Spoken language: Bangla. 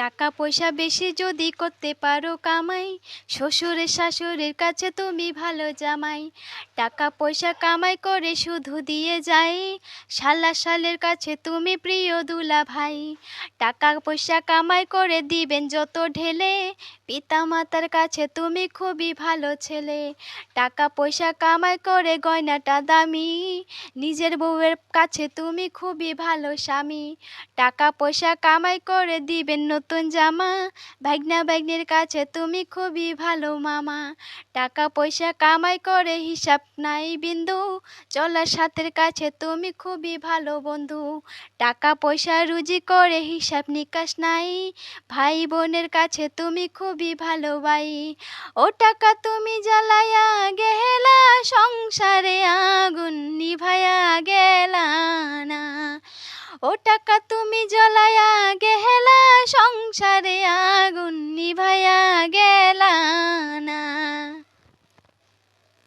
টাকা পয়সা বেশি যদি করতে পারো কামাই শ্বশুরের শাশুড়ির কাছে তুমি ভালো জামাই। টাকা পয়সা কামাই করে শুধু দিয়ে যাই, শালা শালের কাছে তুমি প্রিয় দুলা ভাই টাকা পয়সা কামাই করে দিবেন যত ঢেলে পিতা মাতার কাছে তুমি খুবই ভালো ছেলে। টাকা পয়সা কামাই করে গয়নাটা দামি, নিজের বউয়ের কাছে তুমি খুবই ভালো স্বামী। টাকা পয়সা কামাই করে দিবেন নতুন জামা, ভাগ্না ভাগ্নির কাছে তুমি খুবই ভালো মামা। টাকা পয়সা কামাই করে হিসাব নাই বিন্দু, চলার সাথের কাছে তুমি খুবই ভালো বন্ধু। টাকা পয়সা রুজি করে হিসাব নিকাশ নাই, ভাই বোনের কাছে তুমি খুবই ভালো ভাই। ও টাকা তুমি জ্বালায়া গেলা, সংসারে আগুন নিভায়া গেলা না। ও টাকা সংসারে আগুন নিভায়া